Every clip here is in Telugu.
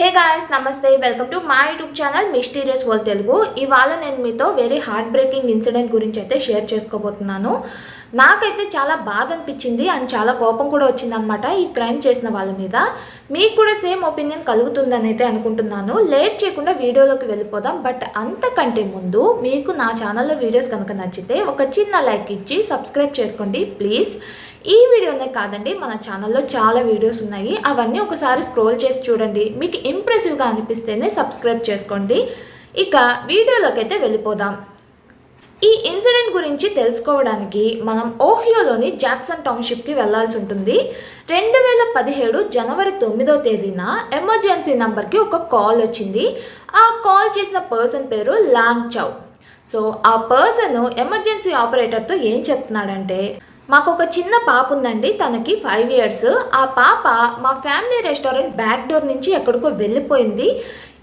హే గాయస్ నమస్తే. వెల్కమ్ టు మా YouTube channel mysterious world Telugu ఇవాళ నేను మీతో వెరీ హార్ట్ బ్రేకింగ్ ఇన్సిడెంట్ గురించి అయితే షేర్ చేసుకోబోతున్నాను. నాకైతే చాలా బాధ అనిపించింది అండ్ చాలా కోపం కూడా వచ్చిందనమాట ఈ క్రైమ్ చేసిన వాళ్ళ మీద. మీకు కూడా సేమ్ ఒపీనియన్ కలుగుతుందని అయితే అనుకుంటున్నాను. లేట్ చేయకుండా వీడియోలోకి వెళ్ళిపోదాం. బట్ అంతకంటే ముందు మీకు నా ఛానల్లో వీడియోస్ కనుక నచ్చితే ఒక చిన్న లైక్ ఇచ్చి సబ్స్క్రైబ్ చేసుకోండి ప్లీజ్ ఈ వీడియోనే కాదండి మన ఛానల్లో చాలా వీడియోస్ ఉన్నాయి. అవన్నీ ఒకసారి స్క్రోల్ చేసి చూడండి. మీకు ఇంప్రెసివ్గా అనిపిస్తేనే సబ్స్క్రైబ్ చేసుకోండి. ఇక వీడియోలోకి అయితే వెళ్ళిపోదాం. ఈ ఇన్సిడెంట్ గురించి తెలుసుకోవడానికి మనం ఓహియోలోని జాక్సన్ టౌన్షిప్కి వెళ్ళాల్సి ఉంటుంది. రెండు వేల పదిహేడు జనవరి తొమ్మిదో తేదీన ఎమర్జెన్సీ నంబర్కి ఒక కాల్ వచ్చింది. ఆ కాల్ చేసిన పర్సన్ పేరు లాంగ్ చౌ. సో ఆ పర్సన్ ఎమర్జెన్సీ ఆపరేటర్తో ఏం చెప్తున్నాడంటే మాకు ఒక చిన్న పాప ఉందండి తనకి ఫైవ్ ఇయర్స్ ఆ పాప మా ఫ్యామిలీ రెస్టారెంట్ బ్యాక్ డోర్ నుంచి ఎక్కడికో వెళ్ళిపోయింది.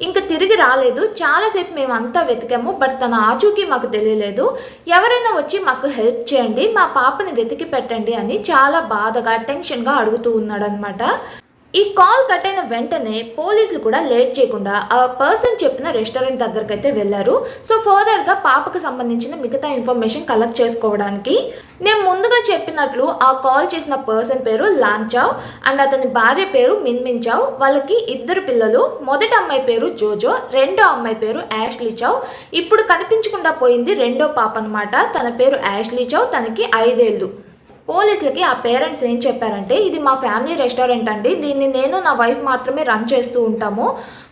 ఇంకా తిరిగి రాలేదు. చాలాసేపు మేము అంతా వెతికాము బట్ తన ఆచూకీ మాకు తెలియలేదు. ఎవరైనా వచ్చి మాకు హెల్ప్ చేయండి మా పాపని వెతికి పెట్టండి అని చాలా బాధగా టెన్షన్గా అడుగుతూ ఉన్నాడనమాట ఈ కాల్ కట్ అయిన వెంటనే పోలీసులు కూడా లేట్ చేయకుండా ఆ పర్సన్ చెప్పిన రెస్టారెంట్ దగ్గరికి అయితే వెళ్ళారు. సో ఫర్దర్గా పాపకు సంబంధించిన మిగతా ఇన్ఫర్మేషన్ కలెక్ట్ చేసుకోవడానికి నేను ముందుగా చెప్పినట్లు ఆ కాల్ చేసిన పర్సన్ పేరు లాంచావ్ అండ్ అతని భార్య పేరు మిన్మిన్చావ్ వాళ్ళకి ఇద్దరు పిల్లలు మొదటి అమ్మాయి పేరు జోజో రెండో అమ్మాయి పేరు యాష్లీ చావ్. ఇప్పుడు కనిపించకుండా పోయింది రెండో పాప అనమాట తన పేరు యాష్లీ చావ్ తనకి ఐదేళ్ళు పోలీసులకి ఆ పేరెంట్స్ ఏం చెప్పారంటే ఇది మా ఫ్యామిలీ రెస్టారెంట్ అండి. దీన్ని నేను నా వైఫ్ మాత్రమే రన్ చేస్తూ ఉంటాము.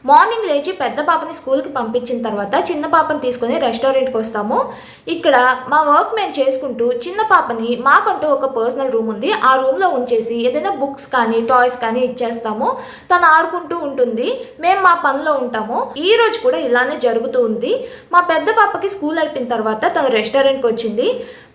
మార్నింగ్ లేచి పెద్ద పాపని స్కూల్కి పంపించిన తర్వాత చిన్న పాపని తీసుకొని రెస్టారెంట్కి వస్తాము. ఇక్కడ మా వర్క్ మేము చేసుకుంటూ చిన్న పాపని మాకంటూ ఒక పర్సనల్ రూమ్ ఉంది. ఆ రూమ్లో ఉంచేసి ఏదైనా బుక్స్ కానీ టాయ్స్ కానీ ఇచ్చేస్తాము. తను ఆడుకుంటూ ఉంటుంది. మేము మా పనిలో ఉంటాము. ఈ రోజు కూడా ఇలానే జరుగుతూ ఉంది. మా పెద్ద పాపకి స్కూల్ అయిపోయిన తర్వాత తను రెస్టారెంట్కి వచ్చింది.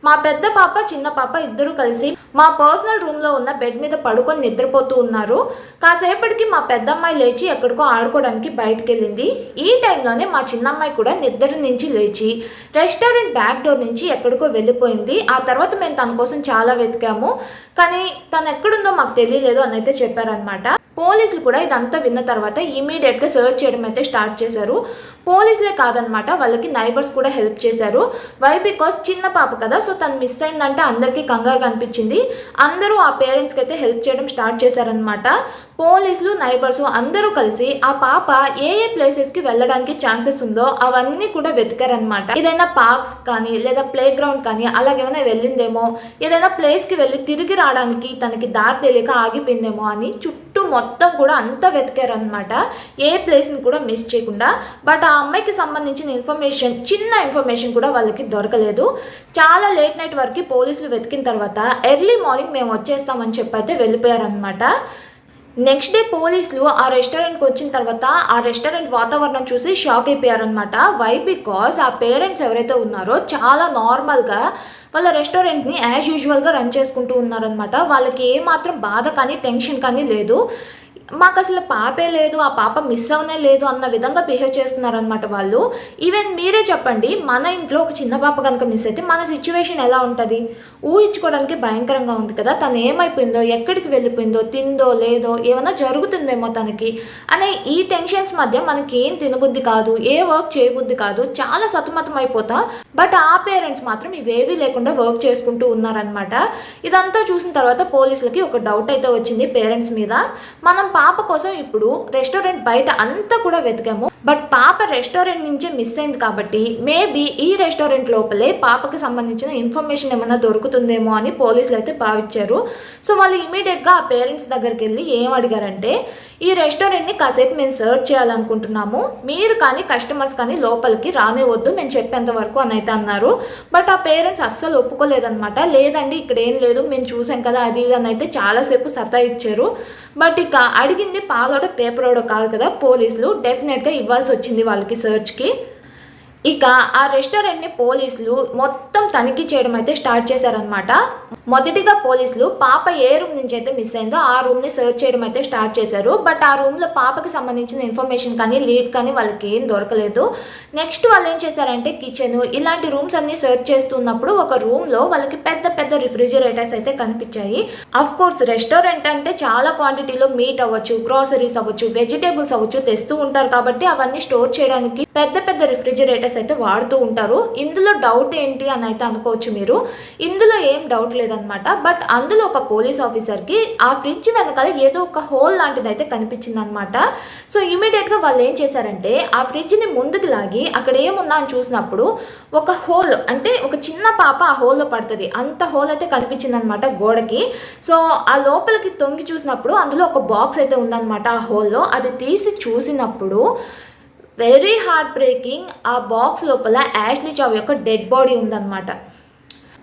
మా పెద్ద పాప చిన్న పాప ఇద్దరు కలిసి మా పర్సనల్ రూమ్లో ఉన్న బెడ్ మీద పడుకొని నిద్రపోతూ ఉన్నారు. కాసేపటికి మా పెద్దమ్మాయి లేచి ఎక్కడికో ఆడుకోవడానికి బయటకు వెళ్ళింది ఈ టైంలోనే మా చిన్నమ్మాయి కూడా నిద్ర నుంచి లేచి రెస్టారెంట్ బ్యాక్ డోర్ నుంచి ఎక్కడికో వెళ్ళిపోయింది. ఆ తర్వాత మేము తన కోసం చాలా వెతికాము. కానీ తను ఎక్కడుందో మాకు తెలియలేదు అని అయితే చెప్పారనమాట పోలీసులు కూడా ఇదంతా విన్న తర్వాత ఇమీడియట్గా సర్చ్ చేయడం అయితే స్టార్ట్ చేశారు. పోలీసులే కాదనమాట వాళ్ళకి నైబర్స్ కూడా హెల్ప్ చేశారు. వై బికాస్ చిన్న పాప కదా సో తను మిస్ అయిందంటే అందరికీ కంగారు కనిపించింది. అందరూ ఆ పేరెంట్స్కి అయితే హెల్ప్ చేయడం స్టార్ట్ చేశారనమాట. పోలీసులు నైబర్స్ అందరూ కలిసి ఆ పాప ఏ ఏ ప్లేసెస్కి వెళ్ళడానికి ఛాన్సెస్ ఉందో అవన్నీ కూడా వెతికారనమాట. ఏదైనా పార్క్స్ కానీ లేదా ప్లే గ్రౌండ్ కానీ అలాగేమైనా వెళ్ళిందేమో ఏదైనా ప్లేస్కి వెళ్ళి తిరిగి రావడానికి తనకి దారి తెలియక ఆగిపోయిందేమో అని చుట్టూ మొత్తం కూడా అంతా వెతికారనమాట ఏ ప్లేస్ని కూడా మిస్ చేయకుండా. బట్ ఆ అమ్మాయికి సంబంధించిన ఇన్ఫర్మేషన్ చిన్న ఇన్ఫర్మేషన్ కూడా వాళ్ళకి దొరకలేదు. చాలా లేట్ నైట్ వరకు పోలీసులు వెతికిన తర్వాత ఎర్లీ మార్నింగ్ మేము వచ్చేస్తామని చెప్పి అయితే వెళ్ళిపోయారనమాట నెక్స్ట్ డే పోలీసులు ఆ రెస్టారెంట్కి వచ్చిన తర్వాత ఆ రెస్టారెంట్ వాతావరణం చూసి షాక్ అయిపోయారనమాట వై బికాస్ ఆ పేరెంట్స్ ఎవరైతే ఉన్నారో చాలా నార్మల్గా వాళ్ళ రెస్టారెంట్ని యాజ్ యూజువల్గా రన్ చేసుకుంటూ ఉన్నారనమాట వాళ్ళకి ఏమాత్రం బాధ కానీ టెన్షన్ కానీ లేదు. మాకు అసలు పాపే లేదు ఆ పాప మిస్ అవనే లేదు అన్న విధంగా బిహేవ్ చేస్తున్నారనమాట వాళ్ళు. ఈవెన్ మీరే చెప్పండి మన ఇంట్లో ఒక చిన్న పాప కనుక మిస్ అయితే మన సిచ్యువేషన్ ఎలా ఉంటుంది? ఊహించుకోవడానికి భయంకరంగా ఉంది కదా తను ఏమైపోయిందో ఎక్కడికి వెళ్ళిపోయిందో తిందో లేదో ఏమైనా జరుగుతుందేమో తనకి అనే ఈ టెన్షన్స్ మధ్య మనకి ఏం తినబుద్ధి కాదు ఏ వర్క్ చేయబుద్ధి కాదు చాలా సతమతం అయిపోతా. బట్ ఆ పేరెంట్స్ మాత్రం ఇవేవీ లేకుండా వర్క్ చేసుకుంటూ ఉన్నారనమాట ఇదంతా చూసిన తర్వాత పోలీసులకి ఒక డౌట్ అయితే వచ్చింది పేరెంట్స్ మీద. మనం పాప కోసం ఇప్పుడు రెస్టారెంట్ బయట అంతా కూడా వెతికాము. బట్ పాప రెస్టారెంట్ నుంచే మిస్ అయింది కాబట్టి మేబీ ఈ రెస్టారెంట్ లోపలే పాపకి సంబంధించిన ఇన్ఫర్మేషన్ ఏమైనా దొరుకుతుందేమో అని పోలీసులు అయితే భావించారు. సో వాళ్ళు ఇమీడియట్గా ఆ పేరెంట్స్ దగ్గరికి వెళ్ళి ఏం అడిగారంటే ఈ రెస్టారెంట్ని కాసేపు మేము సర్చ్ చేయాలనుకుంటున్నాము. మీరు కానీ కస్టమర్స్ కానీ లోపలికి రానివద్దు మేము చెప్పేంత వరకు అని అయితే అన్నారు. బట్ ఆ పేరెంట్స్ అస్సలు ఒప్పుకోలేదనమాట లేదండి ఇక్కడ ఏం లేదు మేము చూసాం కదా అది ఇది అని అయితే చాలాసేపు సతా ఇచ్చారు. బట్ ఇక అడిగింది పాలోడో పేపరోడో కాదు కదా పోలీసులు డెఫినెట్గా ఇవ్వాల్సి వచ్చింది వాళ్ళకి సర్చ్కి ఇక ఆ రెస్టారెంట్ని పోలీసులు మొత్తం తనిఖీ చేయడం అయితే స్టార్ట్ చేశారనమాట మొదటిగా పోలీసులు పాప ఏ రూమ్ నుంచి అయితే మిస్ అయిందో ఆ రూమ్ని సెర్చ్ చేయడం అయితే స్టార్ట్ చేశారు. బట్ ఆ రూమ్లో పాపకి సంబంధించిన ఇన్ఫర్మేషన్ కానీ లీడ్ కానీ వాళ్ళకి ఏం దొరకలేదు. నెక్స్ట్ వాళ్ళు ఏం చేశారంటే కిచెన్ ఇలాంటి రూమ్స్ అన్ని సెర్చ్ చేస్తున్నప్పుడు ఒక రూమ్లో వాళ్ళకి పెద్ద పెద్ద రిఫ్రిజిరేటర్స్ అయితే కనిపించాయి. అఫ్ కోర్స్ రెస్టారెంట్ అంటే చాలా క్వాంటిటీలో మీట్ అవ్వచ్చు గ్రాసరీస్ అవ్వచ్చు వెజిటేబుల్స్ అవ్వచ్చు తెస్తూ ఉంటారు కాబట్టి అవన్నీ స్టోర్ చేయడానికి పెద్ద పెద్ద రిఫ్రిజిరేటర్స్ అయితే వాడుతూ ఉంటారు. ఇందులో డౌట్ ఏంటి అని అయితే అనుకోవచ్చు మీరు. ఇందులో ఏం డౌట్ లేదనమాట బట్ అందులో ఒక పోలీస్ ఆఫీసర్కి ఆ ఫ్రిడ్జ్ వెనకాల ఏదో ఒక హోల్ లాంటిది అయితే కనిపించిందనమాట సో ఇమీడియట్గా వాళ్ళు ఏం చేశారంటే ఆ ఫ్రిడ్జ్ని ముందుకు లాగి అక్కడ ఏముందా అని చూసినప్పుడు ఒక హోల్ అంటే ఒక చిన్న పాప ఆ హోల్లో పడుతుంది. అంత హోల్ అయితే కనిపించిందనమాట గోడకి. సో ఆ లోపలికి తొంగి చూసినప్పుడు అందులో ఒక బాక్స్ అయితే ఉందన్నమాట ఆ హోల్లో అది తీసి చూసినప్పుడు వెరీ హార్ట్ బ్రేకింగ్ ఆ బాక్స్ లోపల యాష్లీ చావ్ యొక్క డెడ్ బాడీ ఉందన్నమాట.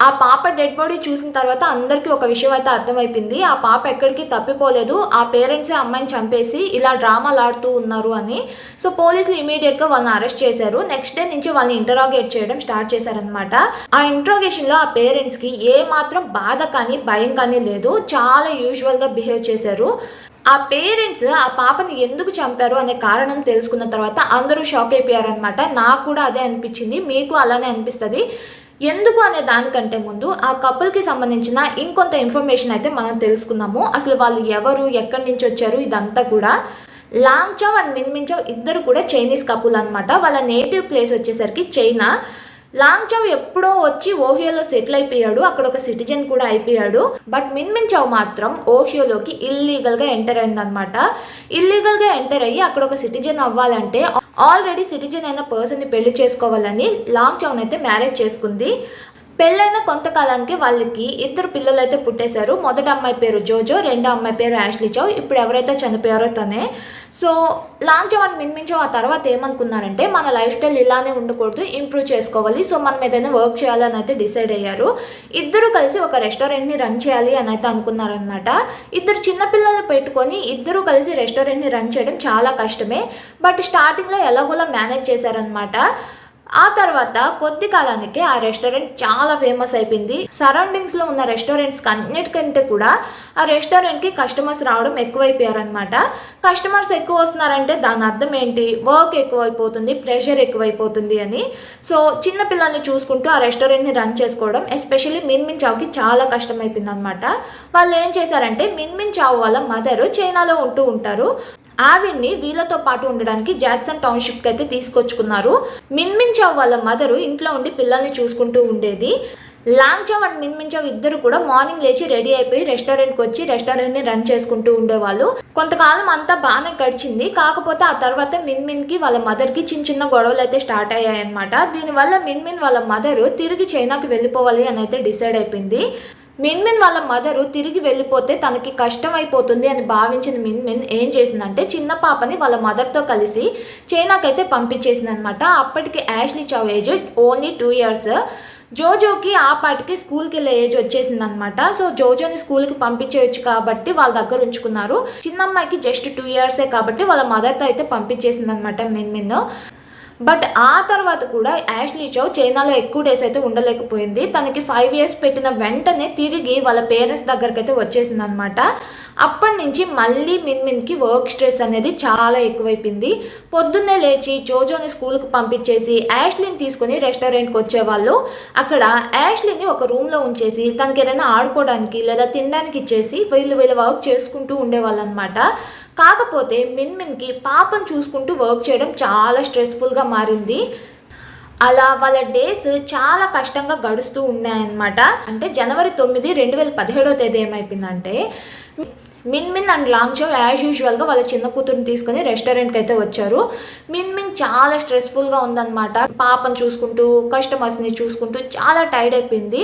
ఆ పాప డెడ్ బాడీ చూసిన తర్వాత అందరికీ ఒక విషయం అయితే అర్థమైపోయింది. ఆ పాప ఎక్కడికి తప్పిపోలేదు. ఆ పేరెంట్సే అమ్మాయిని చంపేసి ఇలా డ్రామాలు ఆడుతూ ఉన్నారు అని. సో పోలీసులు ఇమీడియట్గా వాళ్ళని అరెస్ట్ చేశారు. నెక్స్ట్ డే నుంచి వాళ్ళని ఇంటరాగేట్ చేయడం స్టార్ట్ చేశారనమాట ఆ ఇంట్రాగేషన్లో ఆ పేరెంట్స్కి ఏ మాత్రం బాధ కానీ భయం కానీ లేదు. చాలా యూజువల్గా బిహేవ్ చేశారు. ఆ పేరెంట్స్ ఆ పాపని ఎందుకు చంపారు అనే కారణం తెలుసుకున్న తర్వాత అందరూ షాక్ అయిపోయారు అనమాట నాకు కూడా అదే అనిపించింది మీకు అలానే అనిపిస్తుంది. ఎందుకు అనే దానికంటే ముందు ఆ కపుల్కి సంబంధించిన ఇంకొంత ఇన్ఫర్మేషన్ అయితే మనం తెలుసుకున్నాము. అసలు వాళ్ళు ఎవరు ఎక్కడి నుంచి వచ్చారు ఇదంతా కూడా. లాంగ్ చావ్ అండ్ మిన్మిన్ చావ్ ఇద్దరు కూడా చైనీస్ కపుల్ అనమాట వాళ్ళ నేటివ్ ప్లేస్ వచ్చేసరికి చైనా. లాంగ్ చౌ ఎప్పుడో వచ్చి ఓహియోలో సెటిల్ అయిపోయాడు. అక్కడ ఒక సిటిజన్ కూడా అయిపోయాడు. బట్ మిన్మిన్ చౌ మాత్రం ఓహియోలోకి ఇల్లీగల్గా ఎంటర్ అయిందనమాట ఇల్లీగల్గా ఎంటర్ అయ్యి అక్కడ ఒక సిటిజన్ అవ్వాలంటే ఆల్రెడీ సిటిజన్ అయిన పర్సన్ని పెళ్ళి చేసుకోవాలని లాంగ్ చౌన్ అయితే మ్యారేజ్ చేసుకుంది. పెళ్ళైన కొంతకాలానికి వాళ్ళకి ఇద్దరు పిల్లలు అయితే పుట్టేశారు. మొదటి అమ్మాయి పేరు జోజో రెండో అమ్మాయి పేరు యాష్లీ చౌ. ఇప్పుడు ఎవరైతే చనిపోయారో తనే. సో లాంగ్ అని మిన్మించావు ఆ తర్వాత ఏమనుకున్నారంటే మన లైఫ్ స్టైల్ ఇలానే ఉండకూడదు ఇంప్రూవ్ చేసుకోవాలి. సో మనం ఏదైనా వర్క్ చేయాలని అయితే డిసైడ్ అయ్యారు. ఇద్దరు కలిసి ఒక రెస్టారెంట్ని రన్ చేయాలి అని అయితే అనుకున్నారనమాట ఇద్దరు చిన్నపిల్లలు పెట్టుకొని ఇద్దరు కలిసి రెస్టారెంట్ని రన్ చేయడం చాలా కష్టమే. బట్ స్టార్టింగ్లో ఎలాగోలా మేనేజ్ చేశారనమాట ఆ తర్వాత కొద్ది కాలానికి ఆ రెస్టారెంట్ చాలా ఫేమస్ అయిపోయింది. సరౌండింగ్స్లో ఉన్న రెస్టారెంట్స్ అన్నిటికంటే కూడా ఆ రెస్టారెంట్కి కస్టమర్స్ రావడం ఎక్కువైపోయారనమాట కస్టమర్స్ ఎక్కువ వస్తున్నారంటే దాని అర్థం ఏంటి? వర్క్ ఎక్కువైపోతుంది ప్రెషర్ ఎక్కువైపోతుంది అని. సో చిన్న పిల్లల్ని చూసుకుంటూ ఆ రెస్టారెంట్ని రన్ చేసుకోవడం ఎస్పెషల్లీ మిన్మిన్ చావుకి చాలా కష్టమైపోయింది అనమాట వాళ్ళు ఏం చేశారంటే మిన్మిన్ చావు వాళ్ళ మదర్ చైనాలో ఉంటూ ఉంటారు. ఆవిడ్ని వీళ్ళతో పాటు ఉండడానికి జాక్సన్ టౌన్షిప్కి అయితే తీసుకొచ్చుకున్నారు మిన్మిన్ చావ్ వాళ్ళ మదరు ఇంట్లో ఉండి పిల్లల్ని చూసుకుంటూ ఉండేది. లాంగ్చావ్ అండ్ మిన్మించావ్ ఇద్దరు కూడా మార్నింగ్ లేచి రెడీ అయిపోయి రెస్టారెంట్కి వచ్చి రెస్టారెంట్ని రన్ చేసుకుంటూ ఉండేవాళ్ళు. కొంతకాలం అంతా బాగానే గడిచింది. కాకపోతే ఆ తర్వాత మిన్మిన్కి వాళ్ళ మదర్కి చిన్న చిన్న గొడవలు అయితే స్టార్ట్ అయ్యాయి అనమాట దీనివల్ల మిన్మిన్ వాళ్ళ మదరు తిరిగి చైనాకి వెళ్ళిపోవాలి అని అయితే డిసైడ్ అయిపోయింది. మిన్మిన్ వాళ్ళ మదరు తిరిగి వెళ్ళిపోతే తనకి కష్టం అయిపోతుంది అని భావించిన మిన్మిన్ ఏం చేసిందంటే చిన్న పాపని వాళ్ళ మదర్తో కలిసి చైనాకైతే పంపించేసింది అనమాట అప్పటికి Ashley Chow age only two years. జోజోకి ఆ పాటికి స్కూల్కి వెళ్ళే ఏజ్ వచ్చేసింది అనమాట సో జోజోని స్కూల్కి పంపించేయచ్చు కాబట్టి వాళ్ళ దగ్గర ఉంచుకున్నారు. చిన్న అమ్మాయికి జస్ట్ టూ ఇయర్సే కాబట్టి వాళ్ళ మదర్తో అయితే పంపించేసింది అనమాట మిన్మిన్. బట్ ఆ తర్వాత కూడా యాష్లీ చౌ చైనాలో ఎక్కువ డేస్ అయితే ఉండలేకపోయింది. తనకి ఫైవ్ ఇయర్స్ పెట్టిన వెంటనే తిరిగి వాళ్ళ పేరెంట్స్ దగ్గరికి అయితే వచ్చేసింది అనమాట అప్పటి నుంచి మళ్ళీ మిన్మిన్కి వర్క్ స్ట్రెస్ అనేది చాలా ఎక్కువైపోయింది. పొద్దున్నే లేచి జోజోని స్కూల్కి పంపించేసి యాష్లీని తీసుకొని రెస్టారెంట్కి వచ్చేవాళ్ళు. అక్కడ యాష్లీని ఒక రూమ్లో ఉంచేసి తనకి ఏదైనా ఆడుకోవడానికి లేదా తినడానికి ఇచ్చేసి వీళ్ళు వీళ్ళ వర్క్ చేసుకుంటూ ఉండేవాళ్ళు అనమాట కాకపోతే మిన్మిన్కి పాపను చూసుకుంటూ వర్క్ చేయడం చాలా స్ట్రెస్ఫుల్గా మారింది. అలా వాళ్ళ డేస్ చాలా కష్టంగా గడుస్తూ ఉన్నాయన్నమాట. అంటే జనవరి తొమ్మిది రెండు వేల పదిహేడో తేదీ ఏమైపోయిందంటే Min Min and Long Chau as యూజువల్గా వాళ్ళ చిన్న కూతురుని తీసుకొని రెస్టారెంట్కి అయితే వచ్చారు. మిన్ మిన్ చాలా స్ట్రెస్ఫుల్గా ఉందన్నమాట. పాపను చూసుకుంటూ కస్టమర్స్ని చూసుకుంటూ చాలా టైర్డ్ అయిపోయింది.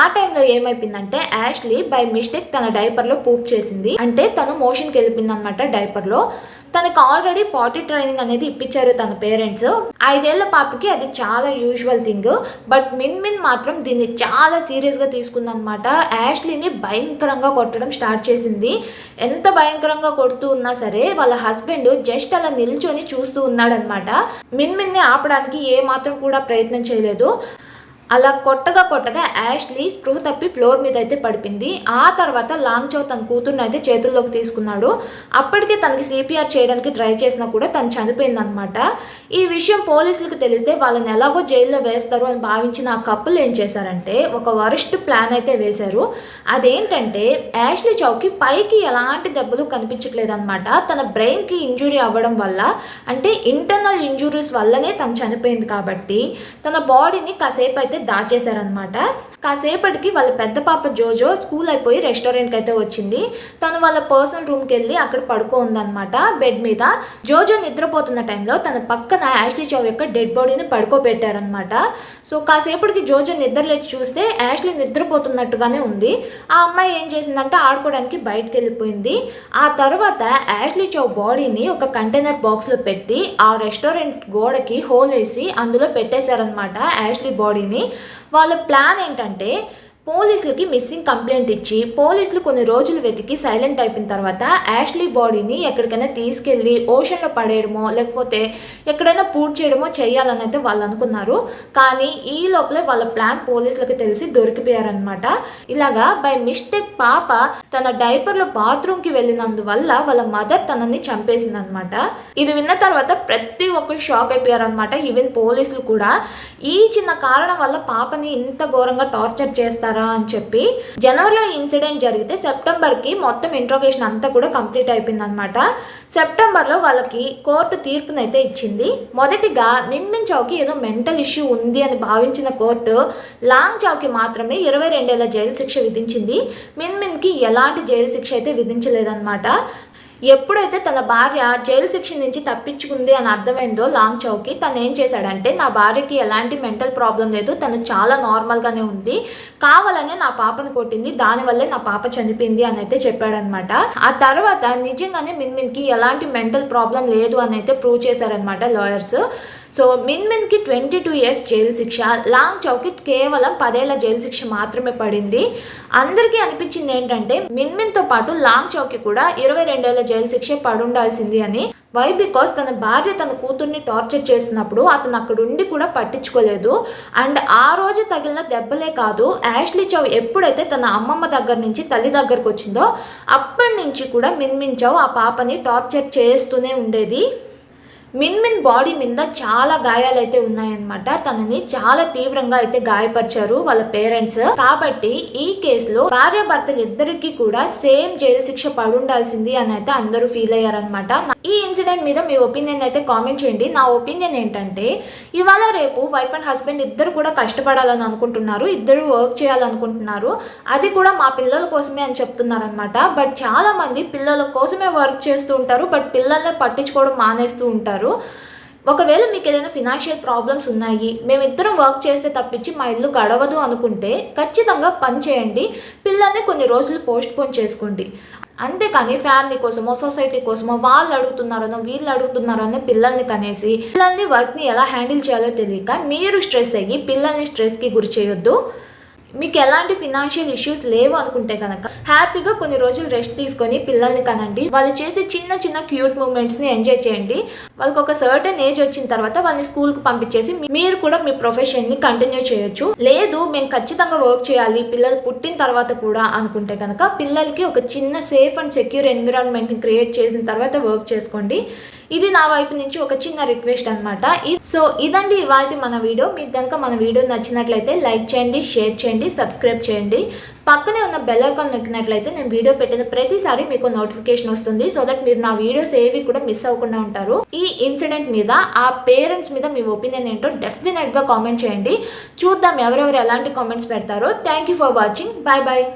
ఆ టైంలో ఏమైపోయిందంటే యాష్లీ బై మిస్టేక్ తన డైపర్లో పూప్ చేసింది. అంటే తను మోషన్కి వెళ్ళిపోయింది అనమాట డైపర్లో. తనకు ఆల్రెడీ పాటీ ట్రైనింగ్ అనేది ఇప్పించారు తన పేరెంట్స్ ఐదేళ్ళ పాపకి అది చాలా usual thing but Min Min మాత్రం దీన్ని చాలా సీరియస్గా తీసుకుందనమాట యాష్లీని భయంకరంగా కొట్టడం స్టార్ట్ చేసింది. ఎంత భయంకరంగా కొడుతూ ఉన్నా సరే వాళ్ళ హస్బెండ్ జస్ట్ అలా నిల్చొని చూస్తూ ఉన్నాడనమాట మిన్ మిన్ని ఆపడానికి ఏ మాత్రం కూడా ప్రయత్నం చేయలేదు. అలా కొట్టగా కొట్టగా యాష్లీ స్పృహ తప్పి ఫ్లోర్ మీద అయితే పడిపింది. ఆ తర్వాత లాంగ్ చౌ తన కూతుర్ని అయితే చేతుల్లోకి తీసుకున్నాడు. అప్పటికే తనకి సిపిఆర్ చేయడానికి ట్రై చేసినా కూడా తను చనిపోయింది అనమాట ఈ విషయం పోలీసులకు తెలిస్తే వాళ్ళని ఎలాగో జైల్లో వేస్తారు అని భావించిన ఆ కప్పులు ఏం చేశారంటే ఒక వరస్ట్ ప్లాన్ అయితే వేశారు. అదేంటంటే యాష్లీ చౌకి పైకి ఎలాంటి దెబ్బలు కనిపించట్లేదు అనమాట తన బ్రెయిన్కి ఇంజురీ అవ్వడం వల్ల అంటే ఇంటర్నల్ ఇంజురీస్ వల్లనే తను చనిపోయింది కాబట్టి తన బాడీని కాసేపు అయితే దాచేశారనమాట కాసేపటికి వాళ్ళ పెద్ద పాప జోజో స్కూల్ అయిపోయి రెస్టారెంట్కి అయితే వచ్చింది. తను వాళ్ళ పర్సనల్ రూమ్కి వెళ్ళి అక్కడ పడుకో ఉందనమాట బెడ్ మీద. జోజో నిద్రపోతున్న టైంలో తన పక్కన యాష్లీ చౌ యొక్క డెడ్ బాడీని పడుకోబెట్టారనమాట సో కాసేపటికి జోజో నిద్రలేచి చూస్తే యాష్లీ నిద్రపోతున్నట్టుగానే ఉంది. ఆ అమ్మాయి ఏం చేసిందంటే ఆడుకోవడానికి బయటకు వెళ్ళిపోయింది ఆ తర్వాత యాష్లీ చౌ బాడీని ఒక కంటైనర్ బాక్స్లో పెట్టి ఆ రెస్టారెంట్ గోడకి హోల్ వేసి అందులో పెట్టేశారనమాట యాష్లీ బాడీని. వాళ్ళ ప్లాన్ ఏంటంటే పోలీసులకి మిస్సింగ్ కంప్లైంట్ ఇచ్చి పోలీసులు కొన్ని రోజులు వెతికి సైలెంట్ అయిపోయిన తర్వాత యాష్లీ బాడీని ఎక్కడికైనా తీసుకెళ్ళి ఓషన్లో పడేయడమో లేకపోతే ఎక్కడైనా పూర్తి చేయడమో చేయాలని అయితే వాళ్ళు అనుకున్నారు. కానీ ఈ లోపలే వాళ్ళ ప్లాన్ పోలీసులకు తెలిసి దొరికిపోయారనమాట ఇలాగా బై మిస్టేక్ పాప తన డైపర్లో బాత్రూమ్కి వెళ్ళినందువల్ల వాళ్ళ మదర్ తనని చంపేసింది అనమాట ఇది విన్న తర్వాత ప్రతి ఒక్కరు షాక్ అయిపోయారనమాట ఈవెన్ పోలీసులు కూడా. ఈ చిన్న కారణం వల్ల పాపని ఇంత ఘోరంగా టార్చర్ చేస్తారు. అని చెప్పి జనవరిలో ఇన్సిడెంట్ జరిగితే సెప్టెంబర్కి మొత్తం ఇంట్రోగేషన్ అంతా కూడా కంప్లీట్ అయిపోయింది అనమాట సెప్టెంబర్లో వాళ్ళకి కోర్టు తీర్పునైతే ఇచ్చింది. మొదటిగా మిన్మిన్ చౌకి ఏదో మెంటల్ ఇష్యూ ఉంది అని భావించిన కోర్టు లాంగ్ చౌకి మాత్రమే ఇరవై రెండేళ్ళ జైలు శిక్ష విధించింది. మిన్మిన్కి ఎలాంటి జైలు శిక్ష అయితే విధించలేదన్నమాట. ఎప్పుడైతే తన భార్య జైలు శిక్ష నుంచి తప్పించుకుంది అని అర్థమైందో లాంగ్ చౌకి తను ఏం చేశాడంటే నా భార్యకి ఎలాంటి మెంటల్ ప్రాబ్లం లేదు తను చాలా నార్మల్గానే ఉంది కావాలనే నా పాపను కొట్టింది దానివల్లే నా పాప చనిపోయింది అని అయితే చెప్పాడనమాట. ఆ తర్వాత నిజంగానే మిన్మిన్కి ఎలాంటి మెంటల్ ప్రాబ్లం లేదు అని అయితే ప్రూవ్ చేశారనమాట లాయర్స్ సో మిన్ మిన్కి ట్వంటీ టూ ఇయర్స్ జైలు శిక్ష. లాంగ్ చౌకి కేవలం పదేళ్ళ జైలు శిక్ష మాత్రమే పడింది. అందరికీ అనిపించింది ఏంటంటే మిన్ మిన్తో పాటు లాంగ్ చౌకి కూడా ఇరవై రెండేళ్ళ జైలు శిక్ష పడుండాల్సింది అని. వై బికాస్ తన భార్య తన కూతుర్ని టార్చర్ చేస్తున్నప్పుడు అతను అక్కడుండి కూడా పట్టించుకోలేదు. అండ్ ఆ రోజు తగిలిన దెబ్బలే కాదు యాష్లీ చౌ ఎప్పుడైతే తన అమ్మమ్మ దగ్గర నుంచి తల్లి దగ్గరకు వచ్చిందో అప్పటి నుంచి కూడా మిన్మిన్ చౌ ఆ పాపని టార్చర్ చేస్తూనే ఉండేది. మిన్మిన్ బాడీ మీద చాలా గాయాలైతే ఉన్నాయన్నమాట. తనని చాలా తీవ్రంగా అయితే గాయపరిచారు వాళ్ళ పేరెంట్స్. కాబట్టి ఈ కేసులో భార్య భర్తలు ఇద్దరికి కూడా సేమ్ జైలు శిక్ష పడుండాల్సింది అని అయితే అందరూ ఫీల్ అయ్యారనమాట ఈ ఇన్సిడెంట్ మీద మీ ఒపీనియన్ అయితే కామెంట్ చేయండి. నా ఒపీనియన్ ఏంటంటే ఇవాళ రేపు వైఫ్ అండ్ హస్బెండ్ ఇద్దరు కూడా కష్టపడాలని అనుకుంటున్నారు ఇద్దరు వర్క్ చేయాలనుకుంటున్నారు. అది కూడా మా పిల్లల కోసమే అని చెప్తున్నారు అనమాట బట్ చాలా మంది పిల్లల కోసమే వర్క్ చేస్తూ ఉంటారు బట్ పిల్లల్ని పట్టించుకోవడం మానేస్తూ ఉంటారు. ఒకవేళ మీకు ఏదైనా ఫినాన్షియల్ ప్రాబ్లమ్స్ ఉన్నాయి మేమిద్దరం వర్క్ చేస్తే తప్పించి మా ఇల్లు గడవదు అనుకుంటే ఖచ్చితంగా పని చేయండి. పిల్లల్ని కొన్ని రోజులు పోస్ట్ పోన్ చేసుకోండి. అంతేకాని ఫ్యామిలీ కోసమో సొసైటీ కోసమో వాళ్ళు అడుగుతున్నారనో వీళ్ళు అడుగుతున్నారనో పిల్లల్ని కనేసి పిల్లల్ని వర్క్ని ఎలా హ్యాండిల్ చేయాలో తెలియక మీరు స్ట్రెస్ అయ్యి పిల్లల్ని స్ట్రెస్కి గురి చేయొద్దు. మీకు ఎలాంటి ఫినాన్షియల్ ఇష్యూస్ లేవు అనుకుంటే కనుక హ్యాపీగా కొన్ని రోజులు రెస్ట్ తీసుకొని పిల్లల్ని కనండి. వాళ్ళు చేసే చిన్న చిన్న క్యూట్ మూమెంట్స్ని ఎంజాయ్ చేయండి. వాళ్ళకి ఒక సర్టన్ ఏజ్ వచ్చిన తర్వాత వాళ్ళని స్కూల్కి పంపించేసి మీరు కూడా మీ ప్రొఫెషన్ని కంటిన్యూ చేయొచ్చు. లేదు మేము ఖచ్చితంగా వర్క్ చేయాలి పిల్లలు పుట్టిన తర్వాత కూడా అనుకుంటే కనుక పిల్లలకి ఒక చిన్న సేఫ్ అండ్ సెక్యూర్ ఎన్విరాన్మెంట్ని క్రియేట్ చేసిన తర్వాత వర్క్ చేసుకోండి. ఇది నా వైపు నుంచి ఒక చిన్న రిక్వెస్ట్ అనమాట సో ఇదండి ఇవాళ మన వీడియో. మీకు కనుక మన వీడియో నచ్చినట్లయితే లైక్ చేయండి షేర్ చేయండి సబ్స్క్రైబ్ చేయండి. పక్కనే ఉన్న బెల్ ఐకాన్ నొక్కినట్లయితే నేను వీడియో పెట్టిన ప్రతిసారి మీకు నోటిఫికేషన్ వస్తుంది. సో దట్ మీరు నా వీడియోస్ ఏవి కూడా మిస్ అవ్వకుండా ఉంటారు. ఈ ఇన్సిడెంట్ మీద ఆ పేరెంట్స్ మీద మీ ఒపీనియన్ ఏంటో డెఫినెట్గా కామెంట్ చేయండి. చూద్దాం ఎవరెవరు ఎలాంటి కామెంట్స్ పెడతారో. Thank you for watching. Bye bye